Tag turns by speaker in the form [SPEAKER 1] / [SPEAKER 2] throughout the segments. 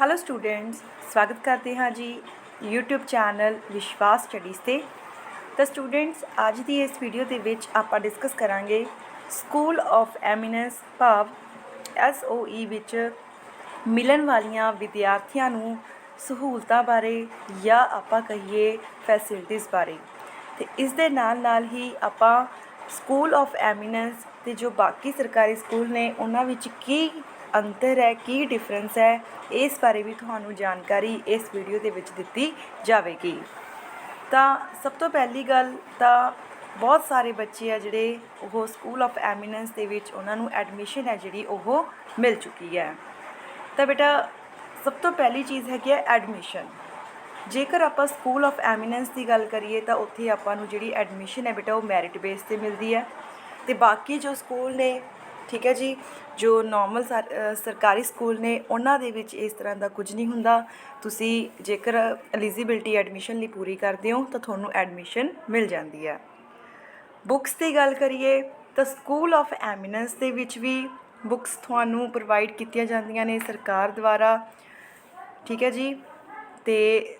[SPEAKER 1] Hello students ਸਵਾਗਤ ਕਰਦੇ ਹਾਂ ਜੀ YouTube ਚੈਨਲ ਵਿਸ਼ਵਾਸ ਸਟੱਡੀਜ਼ ਤੇ। ਤਾਂ ਸਟੂਡੈਂਟਸ ਅੱਜ ਦੀ ਇਸ ਵੀਡੀਓ ਦੇ ਵਿੱਚ ਆਪਾਂ ਡਿਸਕਸ ਕਰਾਂਗੇ ਸਕੂਲ ਆਫ ਐਮੀਨੈਂਸ ਭਾਵ SOE ਵਿੱਚ ਮਿਲਣ ਵਾਲੀਆਂ ਵਿਦਿਆਰਥੀਆਂ ਨੂੰ ਸਹੂਲਤਾਂ ਬਾਰੇ ਜਾਂ ਆਪਾਂ ਕਹੀਏ ਫੈਸਿਲਿਟੀਆਂ ਬਾਰੇ। ਤੇ ਇਸ ਦੇ ਨਾਲ ਨਾਲ ਹੀ ਆਪਾਂ ਸਕੂਲ ਆਫ ਐਮੀਨੈਂਸ ਤੇ ਜੋ ਬਾਕੀ ਸਰਕਾਰੀ ਸਕੂਲ ਨੇ, ਉਹਨਾਂ ਵਿੱਚ ਕੀ ਅੰਤਰ ਹੈ, ਕੀ ਡਿਫਰੈਂਸ ਹੈ? ਇਸ ਬਾਰੇ ਵੀ ਤੁਹਾਨੂੰ ਜਾਣਕਾਰੀ ਇਸ ਵੀਡੀਓ ਦੇ ਵਿੱਚ ਦਿੱਤੀ ਜਾਵੇਗੀ। ਤਾਂ ਸਭ ਤੋਂ ਪਹਿਲੀ ਗੱਲ ਤਾਂ ਬਹੁਤ ਸਾਰੇ ਬੱਚੇ ਆ ਜਿਹੜੇ ਉਹ ਸਕੂਲ ਆਫ ਐਮੀਨੈਂਸ ਦੇ ਵਿੱਚ ਉਹਨਾਂ ਨੂੰ ਐਡਮਿਸ਼ਨ ਹੈ ਜਿਹੜੀ ਉਹ ਮਿਲ ਚੁੱਕੀ ਹੈ। ਤਾਂ ਬੇਟਾ, ਸਭ ਤੋਂ ਪਹਿਲੀ ਚੀਜ਼ ਹੈਗੀ ਹੈ ਐਡਮਿਸ਼ਨ ਜੇਕਰ ਆਪਾਂ ਸਕੂਲ ਆਫ ਐਮੀਨੈਂਸ ਦੀ ਗੱਲ ਕਰੀਏ ਤਾਂ ਉੱਥੇ ਆਪਾਂ ਨੂੰ ਜਿਹੜੀ ਐਡਮਿਸ਼ਨ ਹੈ ਬੇਟਾ ਉਹ ਮੈਰਿਟ ਬੇਸ ਤੇ ਮਿਲਦੀ ਹੈ। ਤੇ ਬਾਕੀ ਜੋ ਸਕੂਲ ਨੇ ਠੀਕ ਹੈ ਜੀ, ਜੋ ਨਾਰਮਲ ਸਰਕਾਰੀ ਸਕੂਲ ਨੇ, ਉਹਨਾਂ ਦੇ ਵਿੱਚ ਇਸ ਤਰ੍ਹਾਂ ਦਾ ਕੁਝ ਨਹੀਂ ਹੁੰਦਾ। ਤੁਸੀਂ ਜੇਕਰ ਐਲੀਜੀਬਿਲਟੀ ਐਡਮਿਸ਼ਨ ਲਈ ਪੂਰੀ ਕਰਦੇ ਹੋ, ਤਾਂ ਤੁਹਾਨੂੰ ਐਡਮਿਸ਼ਨ ਮਿਲ ਜਾਂਦੀ ਹੈ। ਬੁੱਕਸ ਦੀ ਗੱਲ ਕਰੀਏ, ਤਾਂ ਸਕੂਲ ਆਫ ਐਮੀਨੈਂਸ ਦੇ ਵਿੱਚ ਵੀ ਬੁੱਕਸ ਤੁਹਾਨੂੰ ਪ੍ਰੋਵਾਈਡ ਕੀਤੀਆਂ ਜਾਂਦੀਆਂ ਨੇ ਸਰਕਾਰ ਦੁਆਰਾ। ਠੀਕ ਹੈ ਜੀ, ਤੇ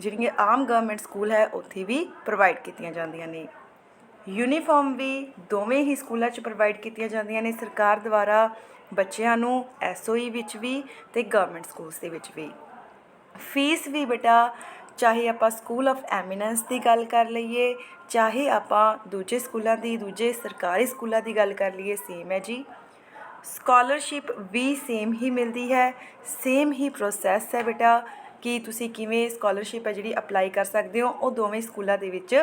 [SPEAKER 1] ਜਿਹੜੀਆਂ ਆਮ ਗਵਰਨਮੈਂਟ ਸਕੂਲ ਹੈ, ਉੱਥੇ ਵੀ ਪ੍ਰੋਵਾਈਡ ਕੀਤੀਆਂ ਜਾਂਦੀਆਂ ਨੇ। ਯੂਨੀਫਾਰਮ ਵੀ ਦੋਵੇਂ ਹੀ ਸਕੂਲਾਂ 'ਚ ਪ੍ਰੋਵਾਈਡ ਕੀਤੀਆਂ ਜਾਂਦੀਆਂ ਨੇ। ਸਰਕਾਰ ਦੁਆਰਾ ਬੱਚਿਆਂ ਨੂੰ ਐਸਓਈ ਵਿੱਚ ਵੀ ਤੇ ਗਵਰਨਮੈਂਟ ਸਕੂਲਸ ਦੇ ਵਿੱਚ ਵੀ। ਫੀਸ ਵੀ ਬੇਟਾ, ਚਾਹੇ ਆਪਾਂ ਸਕੂਲ ਆਫ ਐਮੀਨੈਂਸ ਦੀ ਗੱਲ ਕਰ ਲਈਏ, ਚਾਹੇ ਆਪਾਂ ਦੂਜੇ ਸਕੂਲਾਂ ਦੀ, ਦੂਜੇ ਸਰਕਾਰੀ ਸਕੂਲਾਂ ਦੀ ਗੱਲ ਕਰ ਲਈਏ ਸੇਮ ਹੈ ਜੀ। ਸਕਾਲਰਸ਼ਿਪ ਵੀ ਸੇਮ ਹੀ ਮਿਲਦੀ ਹੈ ਸੇਮ ਹੀ ਪ੍ਰੋਸੈਸ ਹੈ ਬੇਟਾ, ਕਿ ਤੁਸੀਂ ਕਿਵੇਂ ਸਕਾਲਰਸ਼ਿਪ ਹੈ ਜਿਹੜੀ ਅਪਲਾਈ ਕਰ ਸਕਦੇ ਹੋ, ਉਹ ਦੋਵੇਂ ਸਕੂਲਾਂ ਦੇ ਵਿੱਚ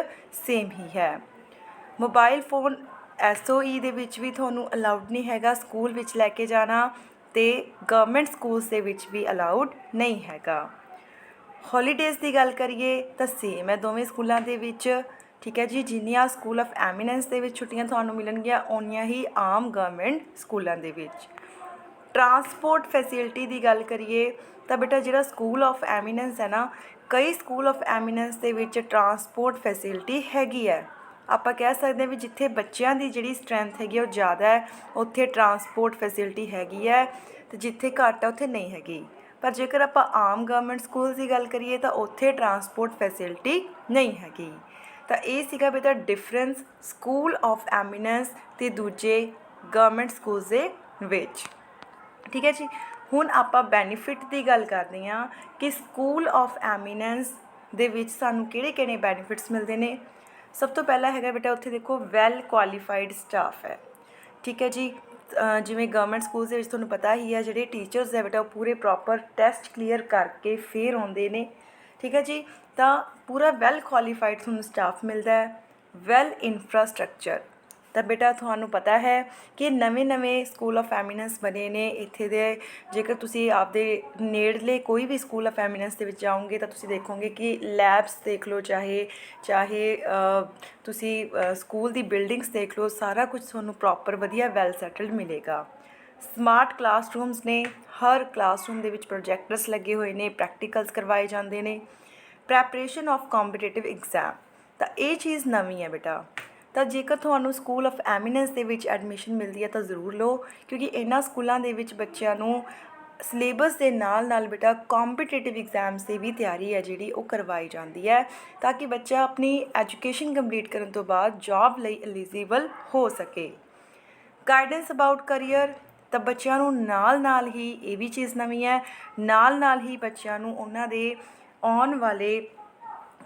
[SPEAKER 1] ਸੇਮ ਹੀ ਹੈ। ਮੋਬਾਈਲ ਫੋਨ ਐਸਓਈ ਦੇ ਵਿੱਚ ਵੀ ਤੁਹਾਨੂੰ ਅਲਾਉਡ ਨਹੀਂ ਹੈਗਾ, ਸਕੂਲ ਵਿੱਚ ਲੈ ਕੇ ਜਾਣਾ ਤੇ ਗਵਰਨਮੈਂਟ ਸਕੂਲਸ ਦੇ ਵਿੱਚ ਵੀ ਅਲਾਉਡ ਨਹੀਂ ਹੈਗਾ। ਹੌਲੀਡੇਜ਼ ਦੀ ਗੱਲ ਕਰੀਏ ਤਾਂ ਸੇਮ ਹੈ, ਦੋਵੇਂ ਸਕੂਲਾਂ ਦੇ ਵਿੱਚ, ਠੀਕ ਹੈ ਜੀ, ਜਿੰਨੀਆਂ ਸਕੂਲ ਆਫ ਐਮੀਨੈਂਸ ਦੇ ਵਿੱਚ ਛੁੱਟੀਆਂ ਤੁਹਾਨੂੰ ਮਿਲਣਗੀਆਂ, ਓਨੀਆਂ ਹੀ ਆਮ ਗਵਰਨਮੈਂਟ ਸਕੂਲਾਂ ਦੇ ਵਿੱਚ। ਟਰਾਂਸਪੋਰਟ ਫੈਸਿਲਿਟੀ ਦੀ ਗੱਲ ਕਰੀਏ ਤਾਂ ਬੇਟਾ ਜਿਹੜਾ ਸਕੂਲ ਆਫ ਐਮੀਨੈਂਸ ਹੈ ਨਾ, ਕਈ ਸਕੂਲ ਆਫ ਐਮੀਨੈਂਸ ਦੇ ਵਿੱਚ ਟਰਾਂਸਪੋਰਟ ਫੈਸਿਲਿਟੀ ਹੈਗੀ ਹੈ। ਆਪਾਂ ਕਹਿ ਸਕਦੇ ਹਾਂ ਵੀ ਜਿੱਥੇ ਬੱਚਿਆਂ ਦੀ ਜਿਹੜੀ ਸਟਰੈਂਥ ਹੈਗੀ ਉਹ ਜ਼ਿਆਦਾ ਹੈ, ਉੱਥੇ ਟਰਾਂਸਪੋਰਟ ਫੈਸਿਲਿਟੀ ਹੈਗੀ ਹੈ ਤੇ ਜਿੱਥੇ ਘੱਟ ਹੈ ਉੱਥੇ ਨਹੀਂ ਹੈਗੀ। ਪਰ ਜੇਕਰ ਆਪਾਂ ਆਮ ਗਵਰਨਮੈਂਟ ਸਕੂਲ ਦੀ ਗੱਲ ਕਰੀਏ, ਤਾਂ ਉੱਥੇ ਟਰਾਂਸਪੋਰਟ ਫੈਸਿਲਿਟੀ ਨਹੀਂ ਹੈਗੀ। ਤਾਂ ਇਹ ਸੀਗਾ ਬੇਟਾ ਡਿਫਰੈਂਸ ਸਕੂਲ ਆਫ ਐਮੀਨੈਂਸ ਤੇ ਦੂਜੇ ਗਵਰਨਮੈਂਟ ਸਕੂਲਸ ਦੇ ਵਿੱਚ। ਠੀਕ ਹੈ ਜੀ? ਹੁਣ ਆਪਾਂ ਬੈਨੀਫਿਟ ਦੀ ਗੱਲ ਕਰਦੇ ਹਾਂ ਕਿ ਸਕੂਲ ਆਫ ਐਮੀਨੈਂਸ ਦੇ ਵਿੱਚ ਸਾਨੂੰ ਕਿਹੜੇ-ਕਿਹੜੇ ਬੈਨੀਫਿਟਸ ਮਿਲਦੇ ਨੇ? ਸਭ ਤੋਂ ਪਹਿਲਾ ਹੈਗਾ ਬੇਟਾ ਉੱਥੇ ਦੇਖੋ ਵੈਲ ਕੁਆਲੀਫਾਈਡ ਸਟਾਫ ਹੈ। ਠੀਕ ਹੈ ਜੀ? ਜਿਵੇਂ ਗਵਰਨਮੈਂਟ ਸਕੂਲਸ ਦੇ ਵਿੱਚ ਤੁਹਾਨੂੰ ਪਤਾ ਹੀ ਹੈ, ਜਿਹੜੇ ਟੀਚਰਸ ਹੈ ਬੇਟਾ, ਉਹ ਪੂਰੇ ਪ੍ਰੋਪਰ ਟੈਸਟ ਕਲੀਅਰ ਕਰਕੇ ਫੇਰ ਆਉਂਦੇ ਨੇ। ਠੀਕ ਹੈ ਜੀ? ਤਾਂ ਪੂਰਾ ਵੈਲ ਕੁਆਲੀਫਾਈਡ ਤੁਹਾਨੂੰ ਸਟਾਫ ਮਿਲਦਾ ਹੈ। ਵੈਲ ਇਨਫਰਾਸਟ੍ਰਕਚਰ ਤਾਂ ਬੇਟਾ ਤੁਹਾਨੂੰ ਪਤਾ ਹੈ ਕਿ ਨਵੇਂ-ਨਵੇਂ ਸਕੂਲ ਆਫ ਐਮੀਨੈਂਸ ਬਣੇ ਨੇ ਇੱਥੇ ਦੇ। ਜੇਕਰ ਤੁਸੀਂ ਆਪਦੇ ਨੇੜਲੇ ਕੋਈ ਵੀ ਸਕੂਲ ਆਫ ਐਮੀਨੈਂਸ ਦੇ ਵਿੱਚ ਜਾਓਗੇ ਤਾਂ ਤੁਸੀਂ ਦੇਖੋਗੇ ਕਿ ਲੈਬਸ ਦੇਖ ਲਓ ਚਾਹੇ ਚਾਹੇ ਤੁਸੀਂ ਸਕੂਲ ਦੀ ਬਿਲਡਿੰਗਸ ਦੇਖ ਲਓ, ਸਾਰਾ ਕੁਝ ਤੁਹਾਨੂੰ ਪ੍ਰੋਪਰ ਵਧੀਆ ਵੈਲ ਸੈਟਲਡ ਮਿਲੇਗਾ। ਸਮਾਰਟ ਕਲਾਸਰੂਮਸ ਨੇ, ਹਰ ਕਲਾਸਰੂਮ ਦੇ ਵਿੱਚ ਪ੍ਰੋਜੈਕਟਰਸ ਲੱਗੇ ਹੋਏ ਨੇ ਪ੍ਰੈਕਟੀਕਲਸ ਕਰਵਾਏ ਜਾਂਦੇ ਨੇ। ਪ੍ਰੈਪਰੇਸ਼ਨ ਆਫ ਕੰਪੀਟੀਟਿਵ ਐਗਜ਼ਾਮ ਤਾਂ ਇਹ ਚੀਜ਼ ਨਵੀਂ ਹੈ ਬੇਟਾ। ਤਾਂ ਜੇਕਰ ਤੁਹਾਨੂੰ ਸਕੂਲ ਆਫ ਐਮੀਨੈਂਸ ਦੇ ਵਿੱਚ ਐਡਮਿਸ਼ਨ ਮਿਲਦੀ ਹੈ ਤਾਂ ਜ਼ਰੂਰ ਲਓ, ਕਿਉਂਕਿ ਇਹਨਾਂ ਸਕੂਲਾਂ ਦੇ ਵਿੱਚ ਬੱਚਿਆਂ ਨੂੰ ਸਿਲੇਬਸ ਦੇ ਨਾਲ ਨਾਲ ਬੇਟਾ ਕੰਪੀਟੀਟਿਵ ਐਗਜ਼ਾਮਸ ਦੀ ਵੀ ਤਿਆਰੀ ਹੈ ਜਿਹੜੀ ਉਹ ਕਰਵਾਈ ਜਾਂਦੀ ਹੈ ਤਾਂ ਕਿ ਬੱਚਾ ਆਪਣੀ ਐਜੂਕੇਸ਼ਨ ਕੰਪਲੀਟ ਕਰਨ ਤੋਂ ਬਾਅਦ ਜੌਬ ਲਈ ਐਲੀਜੀਬਲ ਹੋ ਸਕੇ। ਗਾਈਡੈਂਸ ਅਬਾਊਟ ਕੈਰੀਅਰ ਤਾਂ ਬੱਚਿਆਂ ਨੂੰ ਨਾਲ ਨਾਲ ਹੀ ਇਹ ਵੀ ਚੀਜ਼ ਨਵੀਂ ਹੈ, ਨਾਲ ਨਾਲ ਹੀ ਬੱਚਿਆਂ ਨੂੰ ਉਹਨਾਂ ਦੇ ਆਉਣ ਵਾਲੇ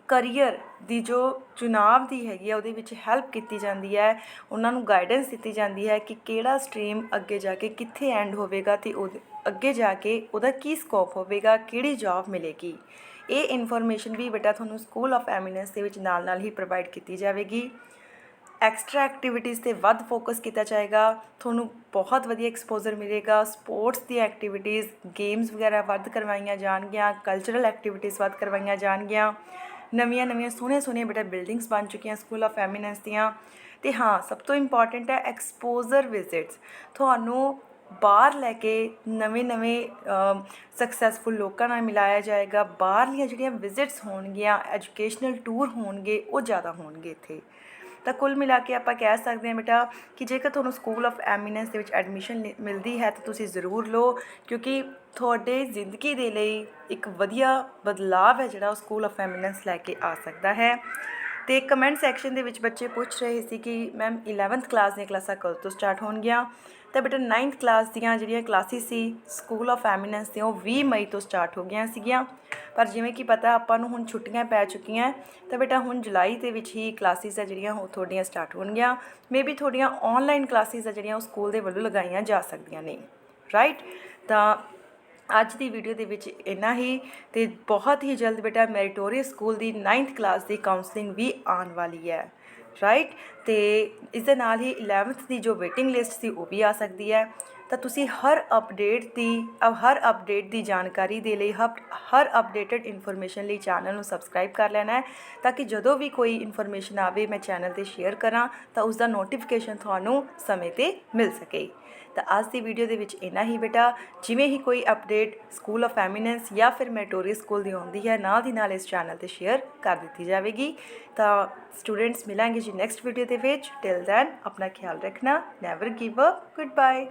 [SPEAKER 1] ਕਰੀਅਰ ਦੀ ਜੋ ਚੁਣਾਵ ਦੀ ਹੈਗੀ ਆ, ਉਹਦੇ ਵਿੱਚ ਹੈਲਪ ਕੀਤੀ ਜਾਂਦੀ ਹੈ, ਉਹਨਾਂ ਨੂੰ ਗਾਈਡੈਂਸ ਦਿੱਤੀ ਜਾਂਦੀ ਹੈ ਕਿ ਕਿਹੜਾ ਸਟਰੀਮ ਅੱਗੇ ਜਾ ਕੇ ਕਿੱਥੇ ਐਂਡ ਹੋਵੇਗਾ ਤੇ ਉਹ ਅੱਗੇ ਜਾ ਕੇ ਉਹਦਾ ਕੀ ਸਕੋਪ ਹੋਵੇਗਾ, ਕਿਹੜੀ ਜੌਬ ਮਿਲੇਗੀ। ਇਹ ਇਨਫੋਰਮੇਸ਼ਨ ਵੀ ਬੇਟਾ ਤੁਹਾਨੂੰ ਸਕੂਲ ਆਫ ਐਮੀਨੈਂਸ ਦੇ ਵਿੱਚ ਨਾਲ ਨਾਲ ਹੀ ਪ੍ਰੋਵਾਈਡ ਕੀਤੀ ਜਾਵੇਗੀ। ਐਕਸਟਰਾ ਐਕਟੀਵਿਟੀਜ਼ ਤੇ ਵੱਧ ਫੋਕਸ ਕੀਤਾ ਜਾਏਗਾ, ਤੁਹਾਨੂੰ ਬਹੁਤ ਵਧੀਆ ਐਕਸਪੋਜ਼ਰ ਮਿਲੇਗਾ ਸਪੋਰਟਸ ਦੀ ਐਕਟੀਵਿਟੀਜ਼ ਗੇਮਸ ਵਗੈਰਾ ਵੱਧ ਕਰਵਾਈਆਂ ਜਾਣਗੀਆਂ ਕਲਚਰਲ ਐਕਟੀਵਿਟੀਜ਼ ਵੱਧ ਕਰਵਾਈਆਂ ਜਾਣਗੀਆਂ। ਨਵੀਆਂ ਨਵੀਆਂ ਸੋਹਣੀਆਂ ਸੋਹਣੀਆਂ ਬੇਟਾ ਬਿਲਡਿੰਗਸ ਬਣ ਚੁੱਕੀਆਂ ਸਕੂਲ ਆਫ ਐਮੀਨੈਂਸ ਦੀਆਂ। ਤੇ ਹਾਂ, ਸਭ ਤੋਂ ਇੰਪੋਰਟੈਂਟ ਹੈ ਐਕਸਪੋਜ਼ਰ ਵਿਜ਼ਿਟਸ ਤੁਹਾਨੂੰ ਬਾਹਰ ਲੈ ਕੇ ਨਵੇਂ-ਨਵੇਂ ਸਕਸੈਸਫੁਲ ਲੋਕਾਂ ਨਾਲ ਮਿਲਾਇਆ ਜਾਏਗਾ। ਬਾਹਰਲੀਆਂ ਜਿਹੜੀਆਂ ਵਿਜ਼ਿਟਸ ਹੋਣਗੀਆਂ ਐਜੂਕੇਸ਼ਨਲ ਟੂਰ ਹੋਣਗੇ, ਉਹ ਜ਼ਿਆਦਾ ਹੋਣਗੇ ਇੱਥੇ। ਤਾਂ ਕੁੱਲ ਮਿਲਾ ਕੇ ਆਪਾਂ ਕਹਿ ਸਕਦੇ ਹਾਂ ਬੇਟਾ ਕਿ ਜੇਕਰ ਤੁਹਾਨੂੰ ਸਕੂਲ ਆਫ ਐਮੀਨੈਂਸ ਦੇ ਵਿੱਚ ਐਡਮਿਸ਼ਨ ਮਿਲਦੀ ਹੈ ਤਾਂ ਤੁਸੀਂ ਜ਼ਰੂਰ ਲਓ, ਕਿਉਂਕਿ ਤੁਹਾਡੇ ਜ਼ਿੰਦਗੀ ਦੇ ਲਈ ਇੱਕ ਵਧੀਆ ਬਦਲਾਵ ਹੈ ਜਿਹੜਾ ਉਹ ਸਕੂਲ ਆਫ ਐਮੀਨੈਂਸ ਲੈ ਕੇ ਆ ਸਕਦਾ ਹੈ। ਤੇ ਕਮੈਂਟ ਸੈਕਸ਼ਨ ਦੇ ਵਿੱਚ ਬੱਚੇ ਪੁੱਛ ਰਹੇ ਸੀ ਕਿ ਮੈਮ 11th ਕਲਾਸ ਦੀਆਂ ਕਲਾਸਾਂ ਕਦੋਂ ਤੋਂ ਸਟਾਰਟ ਹੋਣਗੀਆਂ? ਤਾਂ ਬੇਟਾ 9th ਕਲਾਸ ਦੀਆਂ ਜਿਹੜੀਆਂ ਕਲਾਸਿਸ ਸੀ ਸਕੂਲ ਆਫ ਐਮੀਨੈਂਸ ਦੀਆਂ, ਉਹ 20 ਮਈ ਤੋਂ ਸਟਾਰਟ ਹੋ ਗਈਆਂ ਸੀਗੀਆਂ। ਪਰ ਜਿਵੇਂ ਕਿ ਪਤਾ, ਆਪਾਂ ਨੂੰ ਹੁਣ ਛੁੱਟੀਆਂ ਪੈ ਚੁੱਕੀਆਂ, ਤਾਂ ਬੇਟਾ ਹੁਣ ਜੁਲਾਈ ਦੇ ਵਿੱਚ ਹੀ ਕਲਾਸਿਸ ਆ ਜਿਹੜੀਆਂ, ਉਹ ਤੁਹਾਡੀਆਂ ਸਟਾਰਟ ਹੋਣਗੀਆਂ। ਮੇਬੀ ਤੁਹਾਡੀਆਂ ਆਨਲਾਈਨ ਕਲਾਸਿਸ ਆ ਜਿਹੜੀਆਂ, ਉਹ ਸਕੂਲ ਦੇ ਵੱਲੋਂ ਲਗਾਈਆਂ ਜਾ ਸਕਦੀਆਂ ਨੇ। ਰਾਈਟ ਤਾਂ ਅੱਜ ਦੀ ਵੀਡੀਓ ਦੇ ਵਿੱਚ ਇੰਨਾ ਹੀ ਤੇ ਬਹੁਤ ਹੀ ਜਲਦ ਬੇਟਾ ਮੈਰੀਟੋਰੀਅਸ ਸਕੂਲ ਦੀ 9th ਕਲਾਸ ਦੀ ਕਾਉਂਸਲਿੰਗ ਵੀ ਆਉਣ ਵਾਲੀ ਹੈ ਰਾਈਟ ਤੇ ਇਸ ਦੇ ਨਾਲ ਹੀ 11th ਦੀ ਜੋ ਵੇਟਿੰਗ ਲਿਸਟ ਸੀ ਉਹ ਵੀ ਆ ਸਕਦੀ ਹੈ। ਤਾਂ ਤੁਸੀਂ ਹਰ ਅਪਡੇਟ ਦੀ ਹਰ ਅਪਡੇਟ ਦੀ ਜਾਣਕਾਰੀ ਦੇ ਲਈ ਹਰ ਹਰ ਅਪਡੇਟਡ ਇਨਫੋਰਮੇਸ਼ਨ ਲਈ ਚੈਨਲ ਨੂੰ ਸਬਸਕ੍ਰਾਈਬ ਕਰ ਲੈਣਾ ਹੈ, ਤਾਂ ਕਿ ਜਦੋਂ ਵੀ ਕੋਈ ਇਨਫੋਰਮੇਸ਼ਨ ਆਵੇ, ਮੈਂ ਚੈਨਲ ਤੇ ਸ਼ੇਅਰ ਕਰਾਂ, ਤਾਂ ਉਸ ਦਾ ਨੋਟੀਫਿਕੇਸ਼ਨ ਤੁਹਾਨੂੰ ਸਮੇਂ ਤੇ ਮਿਲ ਸਕੇ। ਤਾਂ ਅੱਜ ਦੀ ਵੀਡੀਓ ਦੇ ਵਿੱਚ ਇੰਨਾ ਹੀ ਬੇਟਾ। ਜਿਵੇਂ ਹੀ ਕੋਈ ਅਪਡੇਟ ਸਕੂਲ ਆਫ ਐਮੀਨੈਂਸ ਜਾਂ ਫਿਰ ਮੈਟੋਰੀਅਸ ਸਕੂਲ ਦੀ ਆਉਂਦੀ ਹੈ, ਨਾਲ ਦੀ ਨਾਲ ਇਸ ਚੈਨਲ ਤੇ ਸ਼ੇਅਰ ਕਰ ਦਿੱਤੀ ਜਾਵੇਗੀ। ਤਾਂ ਸਟੂਡੈਂਟਸ ਮਿਲਾਂਗੇ ਜੀ ਨੈਕਸਟ ਵੀਡੀਓ ਦੇ ਵਿੱਚ। ਟਿਲ ਦੈਨ ਆਪਣਾ ਖਿਆਲ ਰੱਖਣਾ never give up good bye